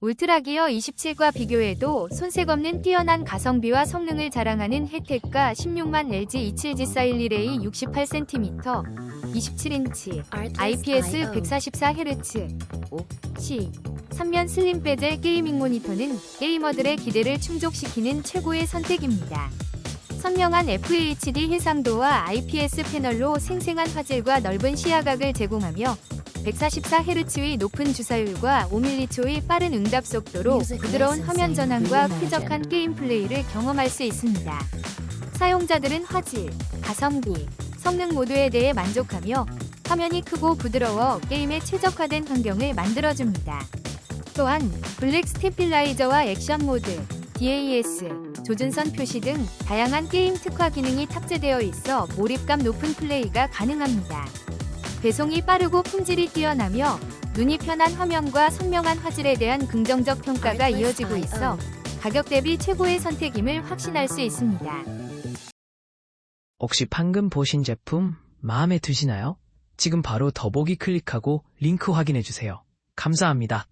울트라기어 27과 비교해도 손색 없는 뛰어난 가성비와 성능을 자랑하는 혜택과 16만 LG 27G4 1 68cm, 27인치, IPS 144Hz, 5, C, 3면 슬림 베젤 게이밍 모니터는 게이머들의 기대를 충족시키는 최고의 선택입니다. 선명한 FHD 해상도와 IPS 패널로 생생한 화질과 넓은 시야각을 제공하며 144Hz의 높은 주사율과 5mH의 빠른 응답 속도로 부드러운 화면 전환과 쾌적한 게임 플레이를 경험할 수 있습니다. 사용자들은 화질, 가성비, 성능 모두에 대해 만족하며 화면이 크고 부드러워 게임에 최적화된 환경을 만들어줍니다. 또한 블랙 스테필라이저와 액션 모드, DAS, 조준선 표시 등 다양한 게임 특화 기능이 탑재되어 있어 몰입감 높은 플레이가 가능합니다. 배송이 빠르고 품질이 뛰어나며 눈이 편한 화면과 선명한 화질에 대한 긍정적 평가가 이어지고 있어 가격 대비 최고의 선택임을 확신할 수 있습니다. 혹시 방금 보신 제품 마음에 드시나요? 지금 바로 더보기 클릭하고 링크 확인해주세요. 감사합니다.